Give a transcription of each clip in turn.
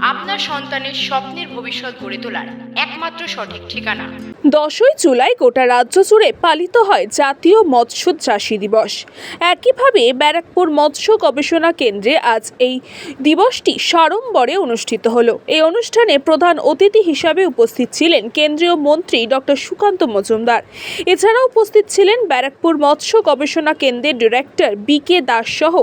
আপনার সন্তানের স্বপ্নের ভবিষ্যৎ গড়ে তোলার একমাত্র সঠিক ঠিকানা। দশই জুলাই গোটা রাজ্য জুড়ে পালিত হয় জাতীয় মৎস্য চাষী দিবস। একইভাবে ব্যারাকপুর মৎস্য গবেষণা কেন্দ্রে আজ এই দিবসটি সাড়ম্বরে অনুষ্ঠিত হলো। এই অনুষ্ঠানে প্রধান অতিথি হিসাবে উপস্থিত ছিলেন কেন্দ্রীয় মন্ত্রী ডক্টর সুকান্ত মজুমদার। এছাড়াও উপস্থিত ছিলেন ব্যারাকপুর মৎস্য গবেষণা কেন্দ্রের ডিরেক্টর বি কে দাস সহ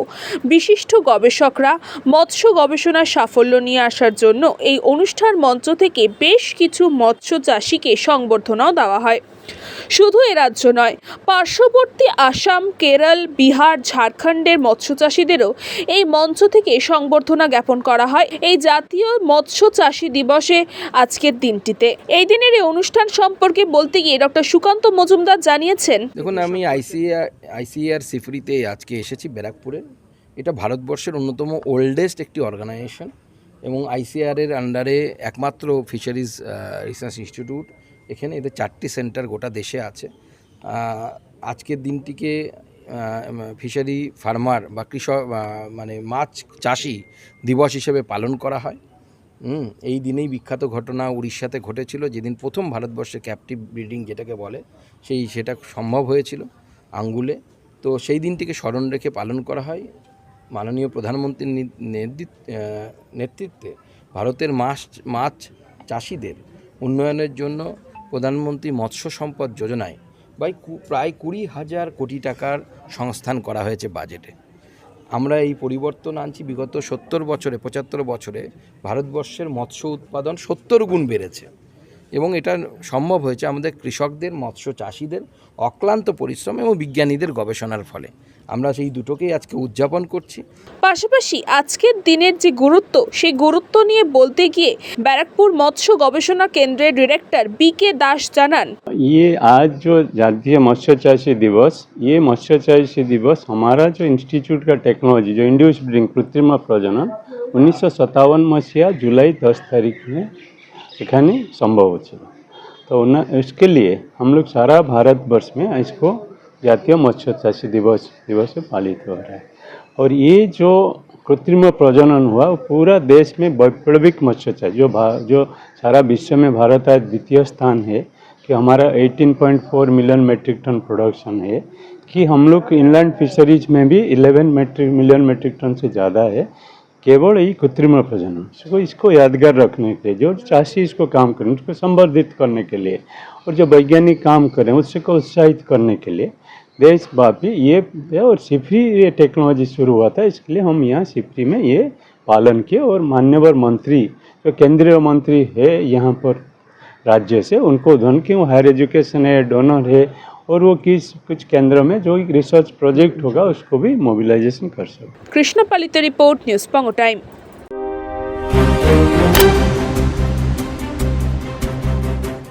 বিশিষ্ট গবেষকরা। মৎস্য গবেষণার সাফল্য নিয়ে আসার জন্য এই অনুষ্ঠান মঞ্চ থেকে বেশ কিছু মৎস্য চাষিকে সংবর্ধনাও দেওয়া হয়। শুধু এ রাজ্য নয়, পার্শ্ববর্তী আসাম, কেরল, বিহার, ঝাড়খণ্ডের মৎস্য চাষীদেরও এই মঞ্চ থেকে সংবর্ধনা জ্ঞাপন করা হয় এই জাতীয় মৎস্য চাষী দিবসে আজকের দিনটিতে। এই দিনের এই অনুষ্ঠান সম্পর্কে বলতে গিয়ে ডক্টর সুকান্ত মজুমদার জানিয়েছেন, দেখুন, আমি আইসিআর আইসিআর সিফরিতে আজকে এসেছি ব্যারাকপুরে। এটা ভারতবর্ষের অন্যতম ওল্ডেস্ট একটি অর্গানাইজেশন এবং আইসিআরের আন্ডারে একমাত্র ফিশারিজ রিসার্চ ইনস্টিটিউট এখানে এদের চারটি সেন্টার গোটা দেশে আছে। আজকের দিনটিকে ফিশারি ফার্মার বা কৃষক মানে মাছ চাষি দিবস হিসেবে পালন করা হয়। এই দিনেই বিখ্যাত ঘটনা উড়িষ্যাতে ঘটেছিল। যেদিন প্রথম ভারতবর্ষে ক্যাপটিভ ব্রিডিং যেটাকে বলে, সেই, সেটা সম্ভব হয়েছিল আঙ্গুলে। তো সেই দিনটিকে স্মরণ রেখে পালন করা হয়। মাননীয় প্রধানমন্ত্রীর নেতৃত্বে ভারতের মাছ মাছ চাষিদের উন্নয়নের জন্য প্রধানমন্ত্রী মৎস্য সম্পদ যোজনায় বাই প্রায় কুড়ি হাজার কোটি টাকার সংস্থান করা হয়েছে বাজেটে। আমরা এই পরিবর্তন আনছি, বিগত সত্তর বছরে, পঁচাত্তর বছরে ভারতবর্ষের মৎস্য উৎপাদন সত্তর গুণ বেড়েছে এবং এটা সম্ভব হয়েছে আমাদের কৃষকদের, মৎস্য চাষিদের অক্লান্ত পরিশ্রম এবং বিজ্ঞানীদের গবেষণার ফলে। আমরা সেই দুটোকেই আজকে উদযাপন করছি পাশাপাশি আজকের দিনের যে গুরুত্ব সেই গুরুত্ব নিয়ে বলতে গিয়ে ব্যারাকপুর মৎস্য গবেষণা কেন্দ্রের ডিরেক্টর বি কে দাস জানান ये आज जो जातीय मत्स्यचाषी दिवस ये मत्स्यचाषी दिवस हमारा जो इंस्टीट्यूट का टेक्नोलॉजी जो इंड्यूस ब्रिंग कृत्रिम प्रजनन उन्नीस सौ सत्तावन मसीहा जुलाई दस तारीख में এখানে সম্ভব হচ্ছিল तो उन- इसके लिए हम लोग सारा भारतवर्ष में इसको जातीय मत्स्य चाषी दिवस दिवस पालित हो रहा है। और ये जो कृत्रिम प्रजनन हुआ पूरा देश में वैप्लविक मत्स्य चाषी जो जो सारा विश्व में भारत आज द्वितीय स्थान है, कि हमारा 18.4 मिलियन मेट्रिक टन प्रोडक्शन है, कि हम लोग इनलैंड फिशरीज में भी 11 मेट्रिक, मिलियन मेट्रिक टन से ज़्यादा है, केवल यही कृत्रिम प्रजनन। इसको इसको यादगार रखने के लिए, जो चाषी इसको काम करें उसको संवर्धित करने के लिए और जो वैज्ञानिक काम कर रहे हैं, उससे उत्साहित करने के लिए। तो देशव्यापी ये और सिफरी ये टेक्नोलॉजी शुरू हुआ था, इसके लिए हम यहाँ सिफरी में ये पालन किए और मान्यवर मंत्री, जो तो केंद्रीय मंत्री है यहाँ पर राज्य से, उनको धन क्यों हायर एजुकेशन है, डोनर है, और वो किस, कुछ केंद्र में जो रिसर्च प्रोजेक्ट होगा, उसको भी मोबिलाइजेशन कर सकते कृष्णपालित रिपोर्ट, न्यूज़ पंगो टाइम।